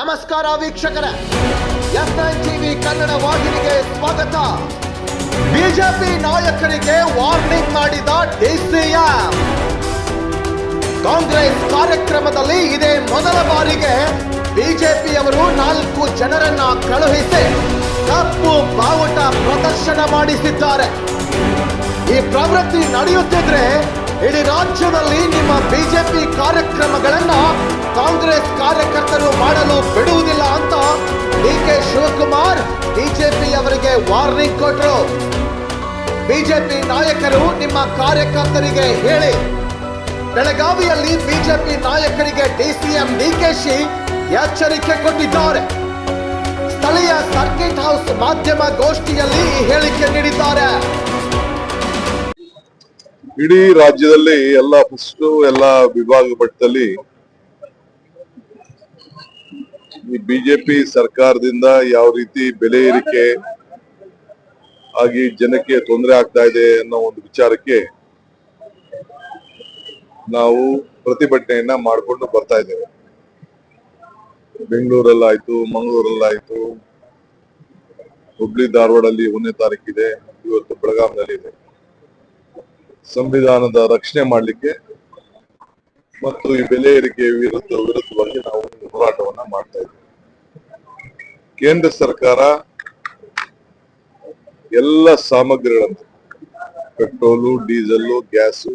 ನಮಸ್ಕಾರ ವೀಕ್ಷಕರ. ಟಿವಿ ಕನ್ನಡ ವಾಹಿನಿಗೆ ಸ್ವಾಗತ. ಬಿಜೆಪಿ ನಾಯಕರಿಗೆ ವಾರ್ನಿಂಗ್ ಮಾಡಿದ ಡಿಸಿಎಂ ಕಾಂಗ್ರೆಸ್ ಕಾರ್ಯಕ್ರಮದಲ್ಲಿ ಇದೇ ಮೊದಲ ಬಾರಿಗೆ ಬಿಜೆಪಿಯವರು ನಾಲ್ಕು ಜನರನ್ನ ಕಳುಹಿಸಿ ಕಪ್ಪು ಬಾವುಟ ಪ್ರದರ್ಶನ ಮಾಡಿಸಿದ್ದಾರೆ. ಈ ಪ್ರವೃತ್ತಿ ನಡೆಯುತ್ತಿದ್ರೆ ಇಡೀ ರಾಜ್ಯದಲ್ಲಿ ನಿಮ್ಮ ಬಿಜೆಪಿ ಕಾರ್ಯಕ್ರಮಗಳನ್ನ ಕಾಂಗ್ರೆಸ್ ಕಾರ್ಯಕರ್ತರು ಮಾಡಲು ಬಿಡುವುದಿಲ್ಲ ಅಂತ ಡಿ ಕೆ ಶಿವಕುಮಾರ್ ಬಿಜೆಪಿ ಅವರಿಗೆ ವಾರ್ನಿಂಗ್ ಕೊಟ್ಟರು ಬಿಜೆಪಿ ನಾಯಕರು ನಿಮ್ಮ ಕಾರ್ಯಕರ್ತರಿಗೆ ಹೇಳಿ. ಬೆಳಗಾವಿಯಲ್ಲಿ ಬಿಜೆಪಿ ನಾಯಕರಿಗೆ ಡಿಸಿಎಂ ಶಿ ಎಚ್ಚರಿಕೆ ಕೊಟ್ಟಿದ್ದಾರೆ. ಸ್ಥಳೀಯ ಸರ್ಕಿಟ್ ಹೌಸ್ ಮಾಧ್ಯಮ ಗೋಷ್ಠಿಯಲ್ಲಿ ಈ ಹೇಳಿಕೆ ನೀಡಿದ್ದಾರೆ. ಇಡೀ ರಾಜ್ಯದಲ್ಲಿ ಎಲ್ಲ ಫಸ್ಟ್ ಎಲ್ಲ ವಿಭಾಗ ಮಟ್ಟದಲ್ಲಿ ಈ ಬಿಜೆಪಿ ಸರ್ಕಾರದಿಂದ ಯಾವ ರೀತಿ ಬೆಲೆ ಏರಿಕೆ ಆಗಿ ಜನಕ್ಕೆ ತೊಂದರೆ ಆಗ್ತಾ ಇದೆ ಅನ್ನೋ ಒಂದು ವಿಚಾರಕ್ಕೆ ನಾವು ಪ್ರತಿಭಟನೆಯನ್ನ ಮಾಡಿಕೊಂಡು ಬರ್ತಾ ಇದ್ದೇವೆ. ಬೆಂಗಳೂರಲ್ಲಾಯ್ತು, ಮಂಗಳೂರಲ್ಲಾಯ್ತು, ಹುಬ್ಳಿ ಧಾರವಾಡಲ್ಲಿ ಒಂದನೇ ತಾರೀಕಿದೆ, ಇವತ್ತು ಬೆಳಗಾವಿನಲ್ಲಿ ಇದೆ ಸಂವಿಧಾನದ ರಕ್ಷಣೆ ಮಾಡಲಿಕ್ಕೆ ಮತ್ತು ಈ ಬೆಲೆ ಏರಿಕೆ ವಿರುದ್ಧ ವಿರುದ್ಧವಾಗಿ ನಾವು ಹೋರಾಟವನ್ನ ಮಾಡ್ತಾ ಇದ್ದೀವಿ. ಕೇಂದ್ರ ಸರ್ಕಾರ ಎಲ್ಲ ಸಾಮಗ್ರಿಗಳನ್ನು ಪೆಟ್ರೋಲು ಡೀಸೆಲ್ ಗ್ಯಾಸು,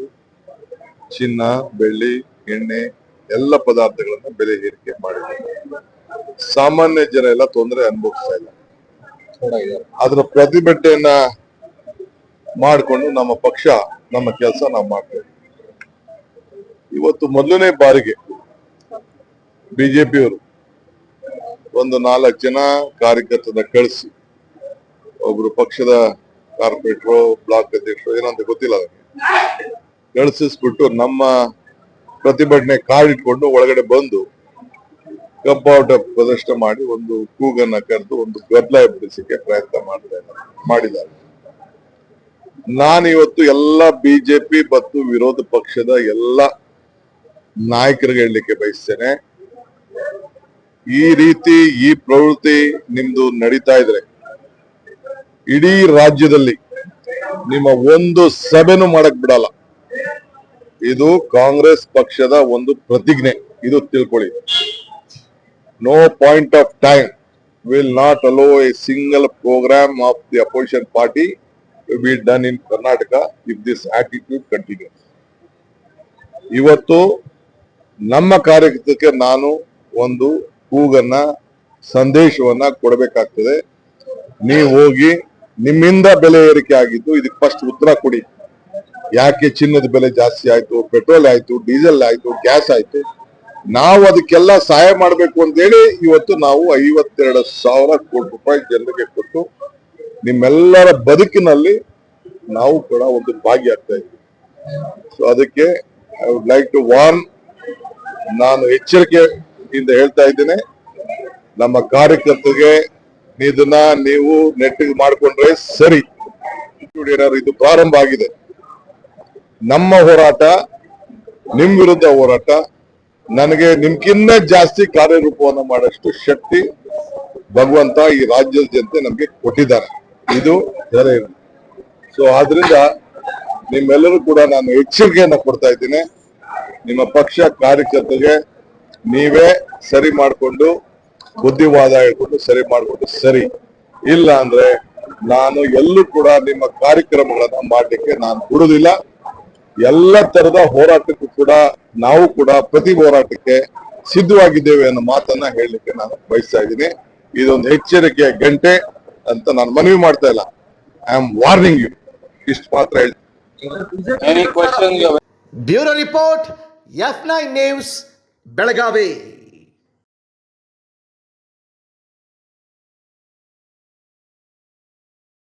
ಚಿನ್ನ, ಬೆಳ್ಳಿ, ಎಣ್ಣೆ, ಎಲ್ಲ ಪದಾರ್ಥಗಳನ್ನ ಬೆಲೆ ಏರಿಕೆ ಮಾಡಿದೆ ಸಾಮಾನ್ಯ ಜನ ಎಲ್ಲ ತೊಂದರೆ ಅನುಭವಿಸ್ತಾ ಇಲ್ಲ. ಅದರ ಪ್ರತಿಭಟನೆಯನ್ನ ಮಾಡಿಕೊಂಡು ನಮ್ಮ ಪಕ್ಷ, ನಮ್ಮ ಕೆಲಸ ನಾವು ಮಾಡ್ತೇವೆ. ಇವತ್ತು ಮೊದಲನೇ ಬಾರಿಗೆ ಬಿಜೆಪಿಯವರು ಒಂದು ನಾಲ್ಕು ಜನ ಕಾರ್ಯಕರ್ತರನ್ನ ಕಳಿಸಿ, ಒಬ್ರು ಪಕ್ಷದ ಕಾರ್ಪೊರೇಟ್ರು, ಬ್ಲಾಕ್ ಅಧ್ಯಕ್ಷರು ಏನಂತ ಗೊತ್ತಿಲ್ಲ ಅದಕ್ಕೆ ಕಳಿಸಿಸ್ಬಿಟ್ಟು ನಮ್ಮ ಪ್ರತಿಭಟನೆ ಕಾರ್ಡ್ ಇಟ್ಕೊಂಡು ಒಳಗಡೆ ಬಂದು ಕಬ್ಬಾಟ ಪ್ರದರ್ಶನ ಮಾಡಿ ಒಂದು ಕೂಗನ್ನ ಕರೆದು ಒಂದು ಗದ್ದಲ ಎಬ್ಬಿಸಲಿಕ್ಕೆ ಪ್ರಯತ್ನ ಮಾಡ್ತಾ ಇದ್ದಾರೆ ಮಾಡಿದ್ದಾರೆ. ನಾನಿವತ್ತು ಎಲ್ಲ ಬಿಜೆಪಿ ಮತ್ತು ವಿರೋಧ ಪಕ್ಷದ ಎಲ್ಲ ನಾಯಕರಿಗೆ ಹೇಳಲಿಕ್ಕೆ ಬಯಸ್ತೇನೆ. ಈ ರೀತಿ, ಈ ಪ್ರವೃತ್ತಿ ನಿಮ್ದು ನಡೀತಾ ಇದ್ರೆ, ಇಡೀ ರಾಜ್ಯದಲ್ಲಿ ನಿಮ್ಮ ಒಂದು ಸಭೆನೂ ಮಾಡಕ್ ಬಿಡಲ್ಲ. ಇದು ಕಾಂಗ್ರೆಸ್ ಪಕ್ಷದ ಒಂದು ಪ್ರತಿಜ್ಞೆ, ಇದು ತಿಳ್ಕೊಳ್ಳಿ. No point of time will not allow a single programme of the opposition party to done in Karnataka if this attitude continues. ಇವತ್ತು ನಮ್ಮ ಕಾರ್ಯಕರ್ತಕ್ಕೆ ನಾನು ಒಂದು ಕೂಗನ್ನ ಸಂದೇಶವನ್ನ ಕೊಡಬೇಕಾಗ್ತದೆ ನೀವು ಹೋಗಿ ನಿಮ್ಮಿಂದ ಬೆಲೆ ಏರಿಕೆ ಆಗಿದ್ದು ಇದಕ್ಕೆ ಫಸ್ಟ್ ಉತ್ತರ ಕೊಡಿ ಯಾಕೆ ಚಿನ್ನದ ಬೆಲೆ ಜಾಸ್ತಿ ಆಯ್ತು ಪೆಟ್ರೋಲ್ ಆಯ್ತು ಡೀಸೆಲ್ ಆಯ್ತು ಗ್ಯಾಸ್ ಆಯ್ತು ನಾವು ಅದಕ್ಕೆಲ್ಲ ಸಹಾಯ ಮಾಡಬೇಕು ಅಂತೇಳಿ ಇವತ್ತು ನಾವು ಐವತ್ತೆರಡು ಸಾವಿರ ಕೋಟಿ ರೂಪಾಯಿ ಜನರಿಗೆ ಕೊಟ್ಟು ನಿಮ್ಮೆಲ್ಲರ ಬದುಕಿನಲ್ಲಿ ನಾವು ಕೂಡ ಒಂದು ಭಾಗಿಯಾಗ್ತಾ ಇದ್ದೀವಿ. ಸೊ ಅದಕ್ಕೆ I would like to warn ನಾನು ಎಚ್ಚರಿಕೆಯಿಂದ ಹೇಳ್ತಾ ಇದ್ದೇನೆ, ನಮ್ಮ ಕಾರ್ಯಕರ್ತರಿಗೆ ಇದನ್ನ ನೀವು ನೆಟ್ಟಿಗೆ ಮಾಡಿಕೊಂಡ್ರೆ ಸರಿ. ಇದು ಪ್ರಾರಂಭ ಆಗಿದೆ. ನಮ್ಮ ಹೋರಾಟ, ನಿಮ್ ವಿರುದ್ಧ ಹೋರಾಟ, ನನಗೆ ನಿಮ್ಗಿನ್ನ ಜಾಸ್ತಿ ಕಾರ್ಯರೂಪವನ್ನು ಮಾಡಷ್ಟು ಶಕ್ತಿ ಭಗವಂತ ಈ ರಾಜ್ಯದ ಜನತೆ ನಮ್ಗೆ ಕೊಟ್ಟಿದ್ದಾರೆ. ಇದು ಧರೆ ಸೊ ಆದ್ರಿಂದ ನಿಮ್ಮೆಲ್ಲರೂ ಕೂಡ ನಾನು ಎಚ್ಚರಿಕೆಯನ್ನ ಕೊಡ್ತಾ ಇದ್ದೀನಿ. ನಿಮ್ಮ ಪಕ್ಷ ಕಾರ್ಯಕರ್ತರಿಗೆ ನೀವೇ ಸರಿ ಮಾಡಿಕೊಂಡು, ಬುದ್ಧಿವಾದ ಹೇಳ್ಕೊಂಡು ಸರಿ ಮಾಡಿಕೊಂಡು ಸರಿ. ಇಲ್ಲ ಅಂದ್ರೆ ನಾನು ಎಲ್ಲೂ ಕೂಡ ನಿಮ್ಮ ಕಾರ್ಯಕ್ರಮಗಳನ್ನ ಮಾಡಲಿಕ್ಕೆ ನಾನು ಬಿಡುದಿಲ್ಲ ಎಲ್ಲ ತರದ ಹೋರಾಟಕ್ಕೂ ಕೂಡ ನಾವು ಕೂಡ ಪ್ರತಿ ಹೋರಾಟಕ್ಕೆ ಸಿದ್ಧವಾಗಿದ್ದೇವೆ ಅನ್ನೋ ಮಾತನ್ನ ಹೇಳಲಿಕ್ಕೆ ನಾನು ಬಯಸ್ತಾ ಇದ್ದೀನಿ. ಇದೊಂದು ಎಚ್ಚರಿಕೆಯ ಗಂಟೆ. ಅಂತ ನಾನು ಮನವಿ ಮಾಡ್ತಾ ಇಲ್ಲ. ಐ ಆಮ್ ವಾರ್ನಿಂಗ್ ಯು ಇಷ್ಟು ಮಾತ್ರ ಹೇಳ್ತೀನಿ bureau report F nine news Belagavi